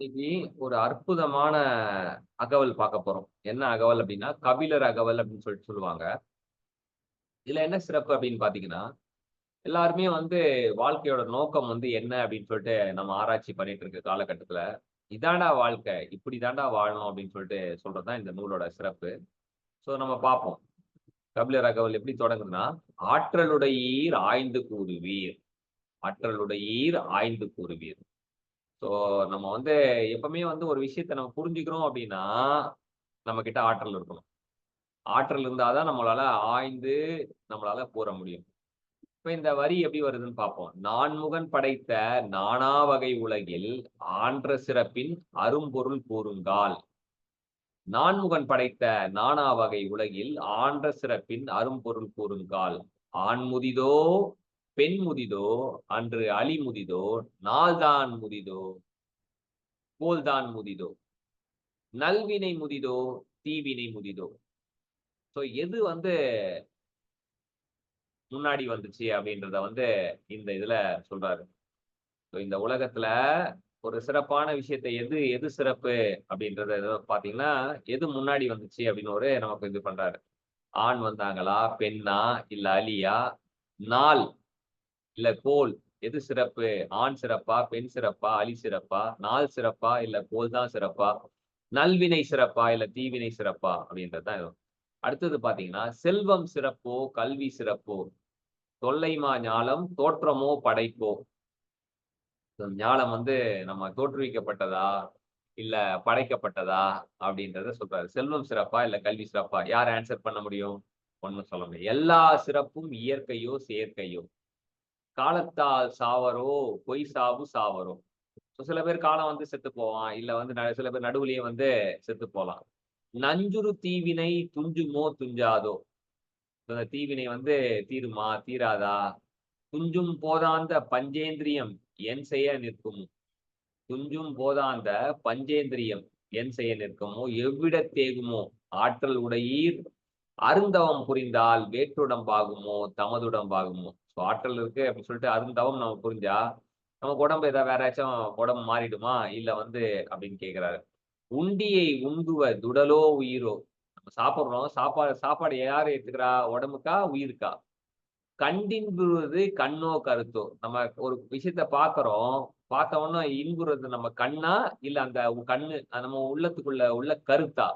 இன்னைக்கு ஒரு அற்புதமான அகவல் பார்க்க போறோம். என்ன அகவல் அப்படின்னா கபிலர் அகவல் அப்படின்னு சொல்லிட்டு சொல்லுவாங்க. இதுல என்ன சிறப்பு அப்படின்னு பாத்தீங்கன்னா எல்லாருமே வந்து வாழ்க்கையோட நோக்கம் வந்து என்ன அப்படின்னு சொல்லிட்டு நம்ம ஆராய்ச்சி பண்ணிட்டு இருக்க காலகட்டத்துல இதாண்டா வாழ்க்கை இப்படி தாண்டா வாழணும் அப்படின்னு சொல்லிட்டு சொல்றதுதான் இந்த நூலோட சிறப்பு. சோ நம்ம பார்ப்போம். கபிலர் அகவல் எப்படி தொடங்குதுன்னா ஆற்றலுடையீர் ஆய்ந்து கூறுவீர் ஆற்றலுடையீர் ஆய்ந்து கூறுவீர். ஸோ நம்ம வந்து எப்பவுமே வந்து ஒரு விஷயத்த நம்ம புரிஞ்சுக்கிறோம் அப்படின்னா நம்ம கிட்ட ஆற்றல் இருக்கணும். ஆற்றல் இருந்தாதான் நம்மளால ஆய்ந்து நம்மளால கூற முடியும். இப்ப இந்த வரி எப்படி வருதுன்னு பார்ப்போம். நான்முகன் படைத்த நானா வகை உலகில் ஆன்ற சிறப்பின் அரும்பொருள் கூறுங்கால். நான்முகன் படைத்த நானா வகை உலகில் ஆன்ற சிறப்பின் அரும்பொருள் கூறுங்கால். ஆண்முதிதோ பெண் முதிதோ அன்று அலி முதிதோ நாள்தான் முதிதோ கோல்தான் முதிதோ நல்வினை முதிதோ தீவினை முதிதோ. சோ எது வந்து முன்னாடி வந்துச்சு அப்படின்றத வந்து இந்த இதுல சொல்றாரு. ஸோ இந்த உலகத்துல ஒரு சிறப்பான விஷயத்தை எது எது சிறப்பு அப்படின்றத பாத்தீங்கன்னா எது முன்னாடி வந்துச்சு அப்படின்னு ஒரு நமக்கு இது பண்றாரு. ஆண் வந்தாங்களா பெண்ணா இல்ல அலியா? நாள். இல்ல கோல் எது சிறப்பு? ஆண் சிறப்பா? பெண் சிறப்பா? அலி சிறப்பா? நாள் சிறப்பா? இல்ல கோல் தான் சிறப்பா? நல்வினை சிறப்பா? இல்ல தீவினை சிறப்பா? அப்படின்றதுதான் அடுத்தது பாத்தீங்கன்னா செல்வம் சிறப்போ? கல்வி சிறப்போ? தொல்லைமா ஞாலம்? தோற்றமோ? படைப்போ? ஞாலம் வந்து நம்ம தோற்றுவிக்கப்பட்டதா? இல்ல படைக்கப்பட்டதா? அப்படின்றத சொல்றாரு. செல்வம் சிறப்பா? இல்ல கல்வி சிறப்பா? யார் ஆன்சர் பண்ண முடியும்? ஒண்ணும் சொல்ல முடியும் எல்லா சிறப்பும் இயற்கையோ செயற்கையோ. காலத்தால் சாவரோ பொய் சாவு சாவரோ. சில பேர் காலம் வந்து செத்து போவான். இல்ல வந்து சில பேர் நடுவுலயே வந்து செத்து போகலாம் நஞ்சுரு தீவினை துஞ்சுமோ துஞ்சாதோ. அந்த தீவினை வந்து தீருமா தீராதா? துஞ்சும் போதாந்த பஞ்சேந்திரியம் என் செய்ய நிற்கும்? துஞ்சும் போதாந்த பஞ்சேந்திரியம் என் செய்ய நிற்குமோ? எவ்விட தேகுமோ? ஆற்றல் உடையீர் அருந்தவம் புரிந்தால் வேற்றுடம்பாகுமோ? தமதுடம்பாகுமோ? ஆற்றல் இருக்கு அப்படின்னு சொல்லிட்டு அருந்தவம் நம்ம புரிஞ்சா நமக்கு உடம்பு ஏதாவது வேற ஏதாச்சும் உடம்பு மாறிடுமா? இல்ல வந்து அப்படின்னு கேக்குறாரு. உண்டியை உண்டுவ துடலோ உயிரோ? நம்ம சாப்பிடுறோம். சாப்பாடு சாப்பாடு யார் எடுத்துக்கிறா உடம்புக்கா? உயிருக்கா? கண்டின்புறது கண்ணோ கருத்தோ. நம்ம ஒரு விஷயத்த பாக்குறோம். பார்த்தவொன்னா இன்புறது நம்ம கண்ணா? இல்ல அந்த கண்ணு நம்ம உள்ளத்துக்குள்ள உள்ள கருத்தா?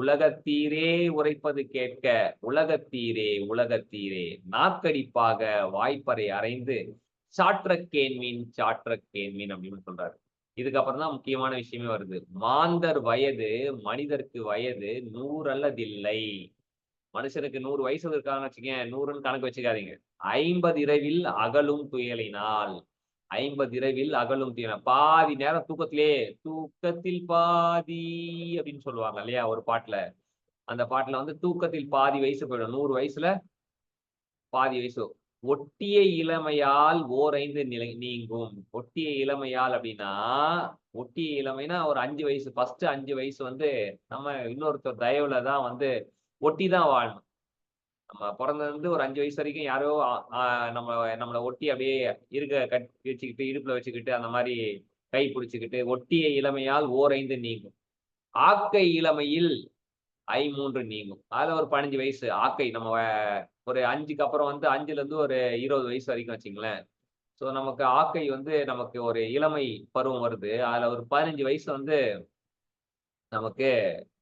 உலகத்தீரே உரைப்பது கேட்க உலகத்தீரே உலகத்தீரே. நாக்கடிப்பாக வாய்ப்பறை அறைந்து சாற்ற கேன்மீன் சாற்ற கேன்மீன் அப்படின்னு சொல்றாரு. இதுக்கப்புறம் தான் முக்கியமான விஷயமே வருது. மாந்தர் வயது மனிதருக்கு வயது நூறு அல்லதில்லை மனுஷனுக்கு நூறு வயசு இருக்காங்கன்னு வச்சுக்கேன் நூறுன்னு கணக்கு வச்சுக்காதீங்க. ஐம்பது இரவில் அகலும் துயலினால் ஐம்பது இரவில் அகலும் துயல பாதி நேரம் தூக்கத்திலே தூக்கத்தில் பாதி அப்படின்னு சொல்லுவாங்க இல்லையா ஒரு பாட்டுல. அந்த பாட்டுல வந்து தூக்கத்தில் பாதி வயசு போயிடும். நூறு வயசுல பாதி வயசு. ஒட்டிய இளமையால் ஓரைந்து நிலை நீங்கும். ஒட்டிய இளமையால் அப்படின்னா ஒட்டிய இளமைனா ஒரு அஞ்சு வயசு. ஃபர்ஸ்ட் அஞ்சு வயசு வந்து நம்ம இன்னொருத்தர் தயவுல தான் வந்து ஒட்டி தான் வாழணும். நம்ம பிறந்ததுலேருந்து ஒரு அஞ்சு வயசு வரைக்கும் யாரோ நம்ம நம்மளை ஒட்டி அப்படியே இருக்க கட் வச்சுக்கிட்டு இடுப்புல வச்சுக்கிட்டு அந்த மாதிரி கை பிடிச்சிக்கிட்டு ஒட்டிய இளமையால் ஓரைந்து நீங்கும். ஆக்கை இளமையில் ஐ மூன்று நீங்கும். அதுல ஒரு பதினஞ்சு வயசு. ஆக்கை நம்ம ஒரு அஞ்சுக்கு அப்புறம் வந்து அஞ்சுல இருந்து ஒரு இருபது வயசு வரைக்கும் வச்சுங்களேன். ஸோ நமக்கு ஆக்கை வந்து நமக்கு ஒரு இளமை பருவம் வருது. அதுல ஒரு பதினஞ்சு வயசு வந்து நமக்கு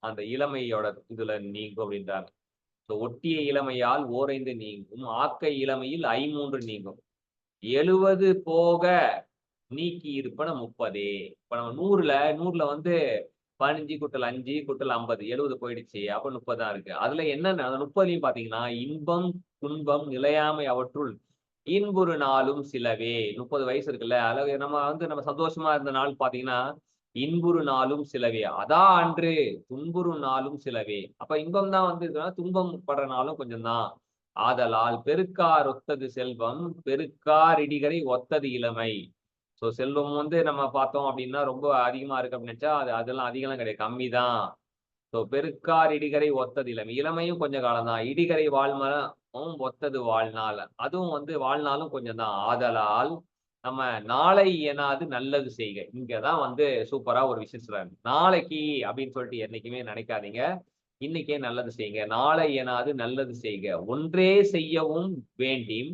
அந்த இளமையோட இதுல நீங்கும் அப்படின்றாங்க. ஒட்டிய இளமையால் ஓரைந்து நீங்கும் ஆக்கை இளமையில் ஐமூன்று நீங்கும். எழுவது போக நீக்கி இருப்பன முப்பதே. இப்ப நம்ம நூறுல நூறுல வந்து பதினஞ்சு குட்டல் அஞ்சு குட்டல் ஐம்பது எழுபது போயிடுச்சு அப்ப முப்பது இருக்கு. அதுல என்ன அந்த முப்பதுலயும் பாத்தீங்கன்னா இன்பம் துன்பம் நிலையாமை அவற்றுள் இன்புறு நாளும் சிலவே. முப்பது வயசு இருக்குல்ல அதுல நம்ம வந்து நம்ம சந்தோஷமா இருந்த நாள் பாத்தீங்கன்னா இன்புறு நாளும் சிலவே. அதான் அன்று துன்புறு நாளும் சிலவே. அப்ப இன்பம் தான் வந்து துன்பம் படுற நாளும் கொஞ்சம் தான் ஆதலால் பெருக்கார் ஒத்தது செல்வம் பெருக்கார் இடிகரை ஒத்தது இளமை. ஸோ செல்வம் வந்து நம்ம பார்த்தோம் அப்படின்னா ரொம்ப அதிகமா இருக்கு அப்படின்னு நினைச்சா அது அதெல்லாம் அதிகம்லாம் கிடையாது. கம்மி தான் ஸோ பெருக்கார் இடிகரை ஒத்தது இளமை. இளமையும் கொஞ்சம் காலம் தான் இடிகரை வாழ்மரம் ஒத்தது வாழ்நாள். அதுவும் வந்து வாழ்நாளும் கொஞ்சம் தான் ஆதலால் நம்ம நாளை எனாது நல்லது செய்க. இங்கதான் வந்து சூப்பரா ஒரு விஷயம் சொல்றாங்க. நாளைக்கு அப்படின்னு சொல்லிட்டு என்னைக்குமே நினைக்காதீங்க. இன்னைக்கே நல்லது செய்யுங்க நாளை எனாது நல்லது செய்க. ஒன்றே செய்யவும் வேண்டிம்.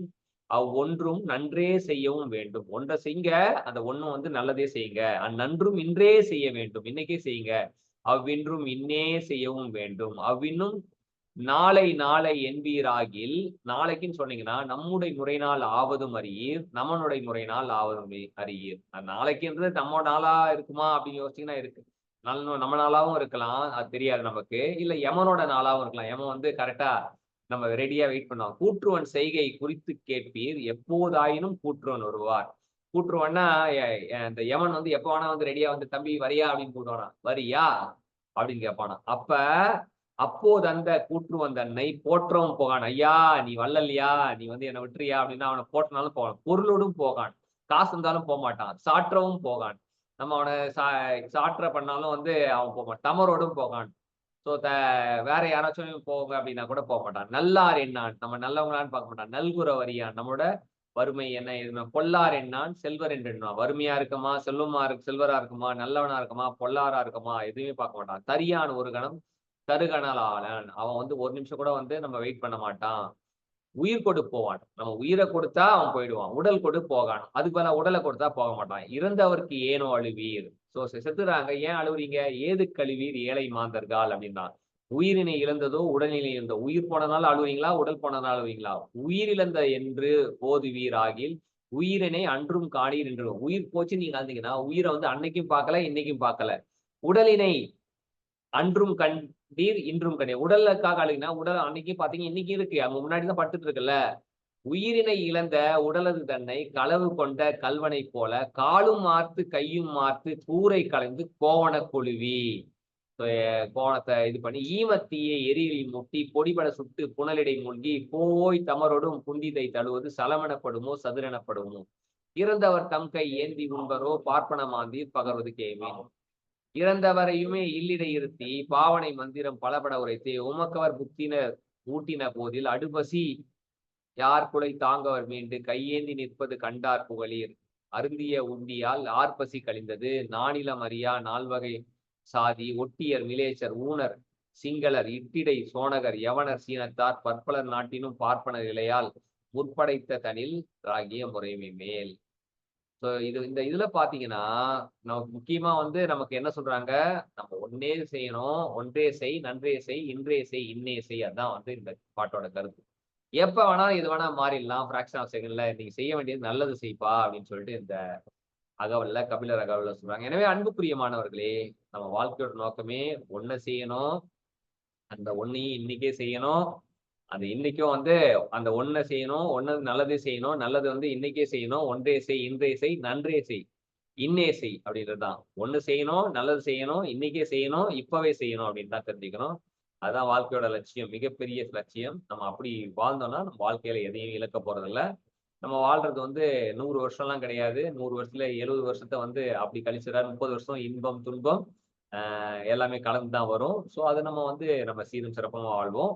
அவ்வொன்றும் நன்றே செய்யவும் வேண்டும். ஒன்றை செய்யுங்க அந்த ஒண்ணும் வந்து நல்லதே செய்யுங்க. அந்நன்றும் இன்றே செய்ய வேண்டும். இன்னைக்கே செய்யுங்க. அவ்வின்றும் இன்னே செய்யவும் வேண்டும். அவ்வின்னும் நாளை நாளை என்பீராகில் நாளைக்குன்னு சொன்னீங்கன்னா நம்முடைய முறைநாள் ஆவதும் அறியீர் நம்மனுடைய முறைநாள் ஆவதும் அறியீர். நாளைக்குன்றது நம்ம நாளா இருக்குமா அப்படின்னு யோசிச்சீங்கன்னா இருக்கு. நல்ல நம்ம நாளாவும் இருக்கலாம் அது தெரியாது நமக்கு. இல்ல யமனோட நாளாவும் இருக்கலாம். யமன் வந்து கரெக்டா நம்ம ரெடியா வெயிட் பண்ணுவோம் கூற்றுவன் செய்கை குறித்து கேட்பீர் எப்போதாயினும் கூற்றுவன் வருவார் கூற்றுவன்னா இந்த யமன் வந்து எப்போ வேணா வந்து ரெடியா வந்து தம்பி வரியா? அப்படின்னு கூட்டுவானா. வரியா? அப்படின்னு கேட்பானா. அப்ப அப்போது அந்த கூற்று வந்த அன்னை போற்றவும் போகான். ஐயா நீ வல்லல்லையா? நீ வந்து என்னை விட்டுறியா? அப்படின்னா அவனை போட்டனாலும் போகான் பொருளோடும் போகான். காசு இருந்தாலும் போக மாட்டான். சாற்றவும் போகான். நம்ம அவனை சா சாற்ற பண்ணாலும் வந்து அவன் போக மாட்டான். தமரோடும் போகான். ஸோ த வேற யாராச்சும் போங்க அப்படின்னா கூட போக மாட்டான். நல்லார் என்னான்? நம்ம நல்லவங்களான்னு பார்க்க மாட்டான். நல்குற வரியான் நம்மளோட வறுமை என்ன எதுனா பொல்லார் என்னான்? செல்வர் என்று வறுமையா இருக்குமா? செல்வமா இருக்கு செல்வரா இருக்குமா? நல்லவனா இருக்குமா? பொல்லாரா இருக்குமா? எதுவுமே பார்க்க மாட்டான். தரியான் ஒரு கணம் தருகணலாளன் அவன் வந்து ஒரு நிமிஷம் கூட வந்து நம்ம வெயிட் பண்ண மாட்டான். உயிர் கொடு போவான். நம்ம உயிரை கொடுத்தா அவன் போயிடுவான். உடல் கொடு போகான். அதுக்கு மேல உடலை கொடுத்தா போக மாட்டான். இறந்தவருக்கு ஏனோ அழுவீர். சோ செத்துறாங்க. ஏன் அழுவுறீங்க? ஏது கழுவீர்? ஏழை மாந்தர்கள் அப்படின்னா உயிரினை இழந்ததோ உடல்நிலை இழந்த உயிர் போனனால அழுவீங்களா? உடல் போனனால அழுவீங்களா? உயிர் இழந்த என்று போதுவீர் ஆகில் உயிரினை அன்றும் காணீர் என்று. உயிர் போச்சு நீங்க அழுந்தீங்கன்னா உயிரை வந்து அன்னைக்கும் பார்க்கல இன்னைக்கும் பார்க்கல. உடலினை அன்றும் கண்டீர் இன்றும் கண்டீர் உடலுக்காக அழுகினா உடல் அன்னைக்கு பாத்தீங்கன்னா இன்னைக்கு இருக்கு. அங்க முன்னாடி தான் பட்டுட்டு இருக்குல்ல. உயிரினை இழந்த உடலது தன்னை களவு கொண்ட கல்வனை போல காலும் மார்த்து கையும் மார்த்து கூரை கலைந்து கோவண கொழுவி. கோணத்தை இது பண்ணி ஈமத்தீயை எரியில் முட்டி பொடிபட சுட்டு புனலிடை மூழ்கி போய் தமரோடும் புந்திதை தழுவது சலமெனப்படுமோ சதுரெனப்படுமோ? இறந்தவர் தம் கை ஏந்தி உண்பரோ பார்ப்பனமாந்தி பகர்வது கேமே இறந்தவரையுமே இல்லிடை இருத்தி பாவனை மந்திரம் பலபட உரைத்து உமக்கவர் புத்தினர் ஊட்டின போதில் அடுபசி யார் குலை தாங்கவர் மீண்டு கையேந்தி நிற்பது கண்டார் புகழீர். அருந்திய உண்டியால் ஆர்பசி கழிந்தது நானிலம் அறியா நால்வகை சாதி ஒட்டியர் மிலேச்சர் ஊனர் சிங்களர் இட்டிடை சோனகர் யவனர் சீனத்தார் பற்பலர் நாட்டினும் பார்ப்பனர் இலையால் முற்படைத்த தனில் ராகிய முறைமை மேல். ஸோ இது இந்த இதுல பாத்தீங்கன்னா நமக்கு முக்கியமா வந்து நமக்கு என்ன சொல்றாங்க? நம்ம ஒன்னே செய்யணும். ஒன்றே செய் நன்றே செய் இன்றே செய் இன்னே செய். அதான் வந்து இந்த பாட்டோட கருத்து. எப்ப வேணாலும் இது வேணா மாறிடலாம். ஃபிராக்ஷன் ஆஃப் செகண்ட்ல நீங்க செய்ய வேண்டியது நல்லது செய்ப்பா அப்படின்னு சொல்லிட்டு இந்த அகவல்ல கபிலர் அகவல்ல சொல்றாங்க. எனவே அன்புக்குரியமானவர்களே நம்ம வாழ்க்கையோட நோக்கமே ஒன்ன செய்யணும். அந்த ஒன்னையும் இன்னைக்கே செய்யணும். அது இன்னைக்கும் வந்து அந்த ஒன்றை செய்யணும் ஒன்னு நல்லது செய்யணும் நல்லது வந்து இன்னைக்கே செய்யணும் ஒன்றே செய் இன்றே செய் நன்றே செய் இன்னே செய் அப்படின்றது தான் ஒன்று செய்யணும் நல்லது செய்யணும் இன்னைக்கே செய்யணும் இப்பவே செய்யணும் அப்படின்னு தான் தெரிஞ்சுக்கணும். அதுதான் வாழ்க்கையோட லட்சியம் மிகப்பெரிய லட்சியம். நம்ம அப்படி வாழ்ந்தோம்னா நம்ம வாழ்க்கையில எதையும் இழக்க போறதில்ல. நம்ம வாழ்றது வந்து நூறு வருஷம்லாம் கிடையாது. நூறு வருஷத்துல எழுபது வருஷத்தை வந்து அப்படி கழிச்சிடா முப்பது வருஷம் இன்பம் துன்பம் எல்லாமே கலந்து தான் வரும். ஸோ அதை நம்ம வந்து நம்ம சீரும் சிறப்பமாக வாழ்வோம்.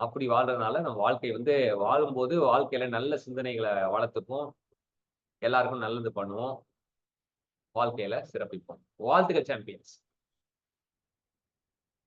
அப்படி வாழ்றதுனால நம்ம வாழ்க்கை வந்து வாழும்போது வாழ்க்கையில நல்ல சிந்தனைகளை வளர்த்துப்போம். எல்லாருக்கும் நல்லது பண்ணுவோம். வாழ்க்கையில சிறப்பிப்போம். வாழ்த்துக்கள் சாம்பியன்ஸ்